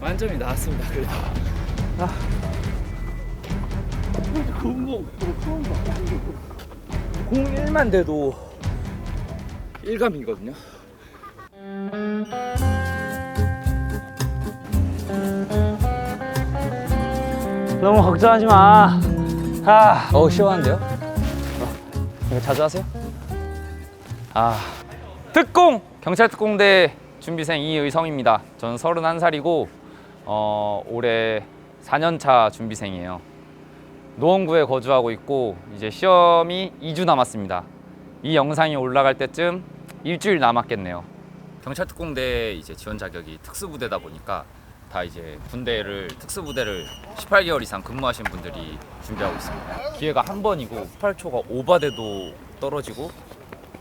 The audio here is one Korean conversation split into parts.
만점이 나왔습니다. 그래도. 공 1만 돼도 1감이거든요. 너무 걱정하지 마. 아, 어우 시원한데요? 어, 이거 자주 하세요? 아 특공 경찰 특공대 준비생 이의성입니다. 저는 31살이고 어, 올해 4년차 준비생이에요. 노원구에 거주하고 있고 이제 시험이 2주 남았습니다. 이 영상이 올라갈 때쯤 일주일 남았겠네요. 경찰 특공대 이제 지원 자격이 특수부대다 보니까 다 이제 군대를 특수부대를 18개월 이상 근무하신 분들이 준비하고 있습니다. 기회가 한 번이고 18초가 오바돼도 떨어지고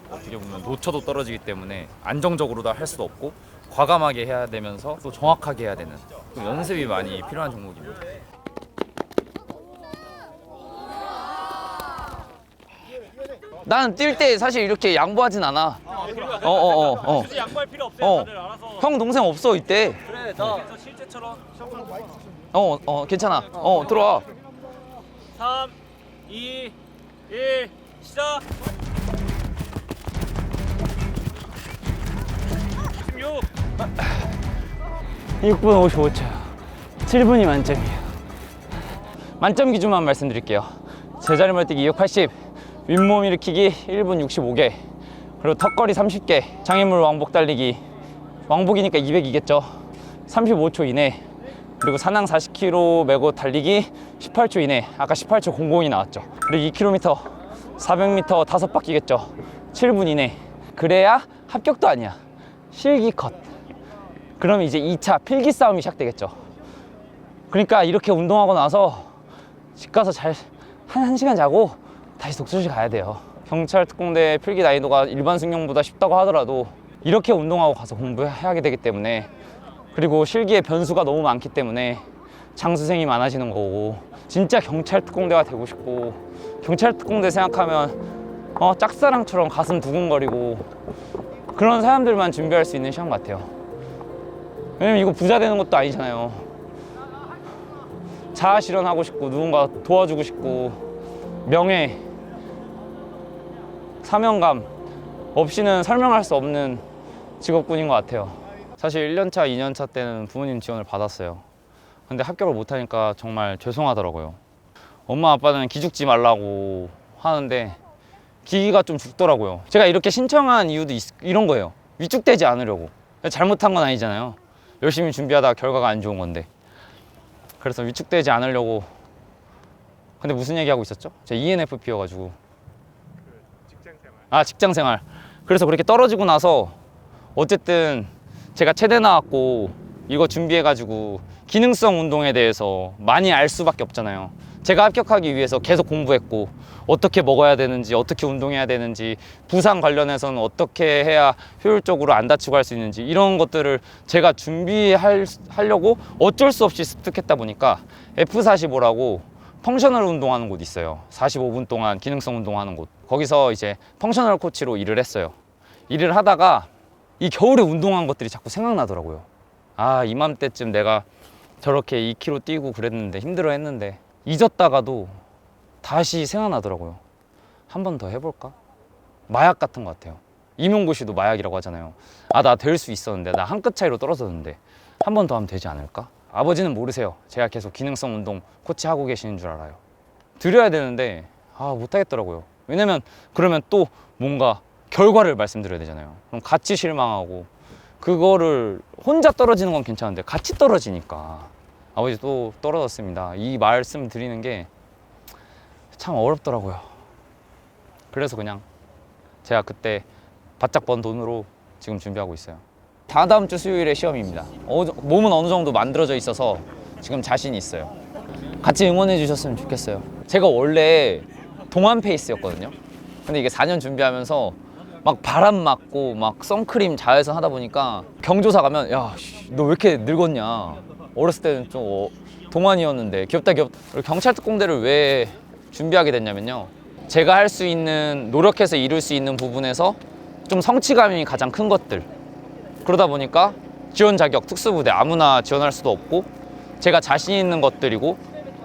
어떻게 보면 놓쳐도 떨어지기 때문에 안정적으로도 할 수도 없고 과감하게 해야 되면서 또 정확하게 해야 되는 좀 연습이 많이 필요한 종목입니다. 나는 뛸 때 사실 이렇게 양보하진 않아. 어어어 어. 어, 양보할 필요 없어요. 어. 다들 알아서. 형 동생 없어 이때. 그래, 나 실제처럼 어, 어, 괜찮아. 어, 들어와. 3, 2, 1, 시작. 16. 6분 55초. 7분이 만점이에요. 만점 기준만 말씀드릴게요. 제자리 멀뛰기 280, 윗몸 일으키기 1분 65개, 그리고 턱걸이 30개, 장애물 왕복 달리기, 왕복이니까 200이겠죠. 35초 이내, 그리고 산항 40km 메고 달리기 18초 이내, 아까 18초 00이 나왔죠. 그리고 2km, 400m 다섯 바퀴겠죠. 7분 이내. 그래야 합격도 아니야. 실기 컷. 그럼 이제 2차 필기 싸움이 시작되겠죠. 그러니까 이렇게 운동하고 나서 집 가서 잘 한, 한 시간 자고 다시 독서실 가야 돼요. 경찰 특공대 필기 난이도가 일반 승용보다 쉽다고 하더라도 이렇게 운동하고 가서 공부해야 되기 때문에 그리고 실기의 변수가 너무 많기 때문에 장수생이 많아지는 거고 진짜 경찰 특공대가 되고 싶고 경찰 특공대 생각하면 어 짝사랑처럼 가슴 두근거리고 그런 사람들만 준비할 수 있는 시험 같아요. 왜냐면 이거 부자 되는 것도 아니잖아요. 자아 실현하고 싶고 누군가 도와주고 싶고 명예 사명감 없이는 설명할 수 없는 직업군인 것 같아요 사실 1년차 2년차 때는 부모님 지원을 받았어요. 근데 합격을 못하니까 정말 죄송하더라고요. 엄마 아빠는 기죽지 말라고 하는데 기기가 좀 죽더라고요. 제가 이렇게 신청한 이유도 있- 이런 거예요. 위축되지 않으려고. 잘못한 건 아니잖아요. 열심히 준비하다가 결과가 안 좋은 건데. 그래서 위축되지 않으려고. 근데 무슨 얘기하고 있었죠? 제가 ENFP여가지고. 아 직장 생활. 그래서 그렇게 떨어지고 나서 어쨌든 제가 체대 나왔고 이거 준비해가지고 기능성 운동에 대해서 많이 알 수밖에 없잖아요. 제가 합격하기 위해서 계속 공부했고 어떻게 먹어야 되는지 어떻게 운동해야 되는지 부상 관련해서는 어떻게 해야 효율적으로 안 다치고 할 수 있는지 이런 것들을 제가 준비하려고 어쩔 수 없이 습득했다 보니까 F45라고 펑셔널 운동하는 곳 있어요. 45분 동안 기능성 운동하는 곳. 거기서 이제 펑셔널 코치로 일을 했어요. 일을 하다가 이 겨울에 운동한 것들이 자꾸 생각나더라고요. 아 이맘때쯤 내가 저렇게 2km 뛰고 그랬는데 힘들어 했는데 잊었다가도 다시 생각나더라고요. 한 번 더 해볼까? 마약 같은 것 같아요. 이명구 씨도 마약이라고 하잖아요. 아 나 될 수 있었는데 나 한 끗 차이로 떨어졌는데 한 번 더 하면 되지 않을까? 아버지는 모르세요. 제가 계속 기능성 운동 코치 하고 계시는 줄 알아요. 드려야 되는데 아 못하겠더라고요. 왜냐면 그러면 또 뭔가 결과를 말씀드려야 되잖아요. 그럼 같이 실망하고 그거를 혼자 떨어지는 건 괜찮은데 같이 떨어지니까 아버지 또 떨어졌습니다. 이 말씀 드리는 게 참 어렵더라고요. 그래서 그냥 제가 그때 바짝 번 돈으로 지금 준비하고 있어요. 다다음 주 수요일에 시험입니다. 어, 몸은 어느 정도 만들어져 있어서 지금 자신이 있어요. 같이 응원해 주셨으면 좋겠어요. 제가 원래 동안 페이스였거든요. 근데 이게 4년 준비하면서 막 바람 맞고 막 선크림 자외선 하다 보니까 경조사 가면 야 너 왜 이렇게 늙었냐 어렸을 때는 좀 어, 동안이었는데 귀엽다 귀엽다. 경찰 특공대를 왜 준비하게 됐냐면요. 제가 할 수 있는 노력해서 이룰 수 있는 부분에서 좀 성취감이 가장 큰 것들. 그러다 보니까 지원 자격 특수부대 아무나 지원할 수도 없고 제가 자신 있는 것들이고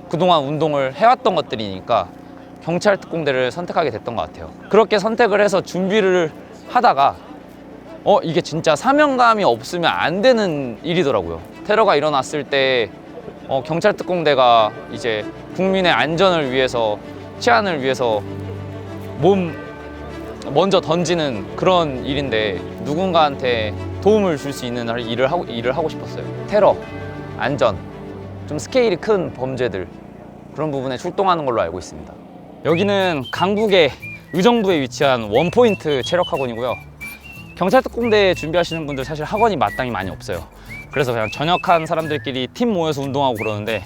그동안 운동을 해왔던 것들이니까 경찰 특공대를 선택하게 됐던 것 같아요. 그렇게 선택을 해서 준비를 하다가 어 이게 진짜 사명감이 없으면 안 되는 일이더라고요. 테러가 일어났을 때 어, 경찰 특공대가 이제 국민의 안전을 위해서 치안을 위해서 몸 먼저 던지는 그런 일인데 누군가한테 도움을 줄 수 있는 일을 하고 일을 하고 싶었어요. 테러, 안전, 좀 스케일이 큰 범죄들 그런 부분에 출동하는 걸로 알고 있습니다. 여기는 강북의 의정부에 위치한 원포인트 체력학원이고요. 경찰 특공대 준비하시는 분들 사실 학원이 마땅히 많이 없어요. 그래서 그냥 전역한 사람들끼리 팀 모여서 운동하고 그러는데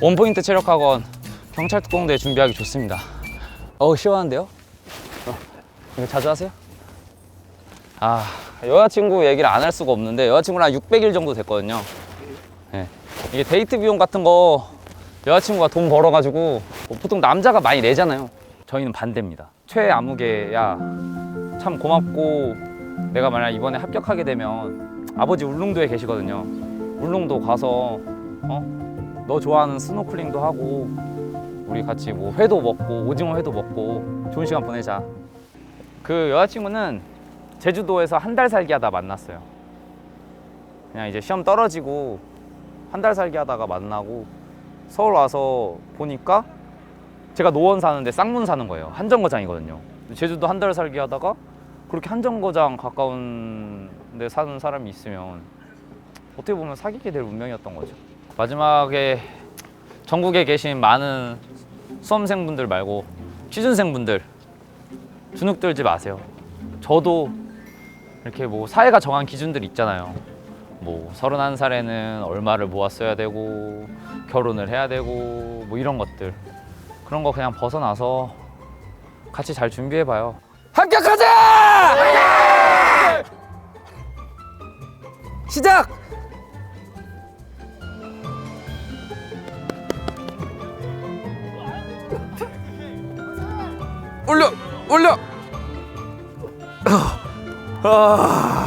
원포인트 체력학원 경찰 특공대 준비하기 좋습니다. 어우 시원한데요? 어, 이거 자주 하세요? 아 여자친구 얘기를 안 할 수가 없는데 여자친구랑 600일 정도 됐거든요. 예. 이게 데이트 비용 같은 거 여자친구가 돈 벌어가지고 뭐 보통 남자가 많이 내잖아요. 저희는 반대입니다. 최아무개야 참 고맙고 내가 만약 이번에 합격하게 되면 아버지 울릉도에 계시거든요. 울릉도 가서 어? 너 좋아하는 스노클링도 하고 우리 같이 뭐 회도 먹고 오징어 회도 먹고 좋은 시간 보내자. 그 여자친구는 제주도에서 한 달 살기 하다 만났어요. 그냥 이제 시험 떨어지고 한 달 살기 하다가 만나고 서울 와서 보니까 제가 노원 사는데 쌍문 사는 거예요. 한정거장이거든요. 제주도 한 달 살기 하다가 그렇게 한정거장 가까운 데 사는 사람이 있으면 어떻게 보면 사귀게 될 운명이었던 거죠. 마지막에 전국에 계신 많은 수험생분들 말고 취준생분들 주눅 들지 마세요. 저도 이렇게 뭐 사회가 정한 기준들이 있잖아요. 뭐 서른한 살에는 얼마를 모았어야 되고 결혼을 해야 되고 뭐 이런 것들 그런 거 그냥 벗어나서 같이 잘 준비해 봐요. 합격하자! 시작! 올려 올려 아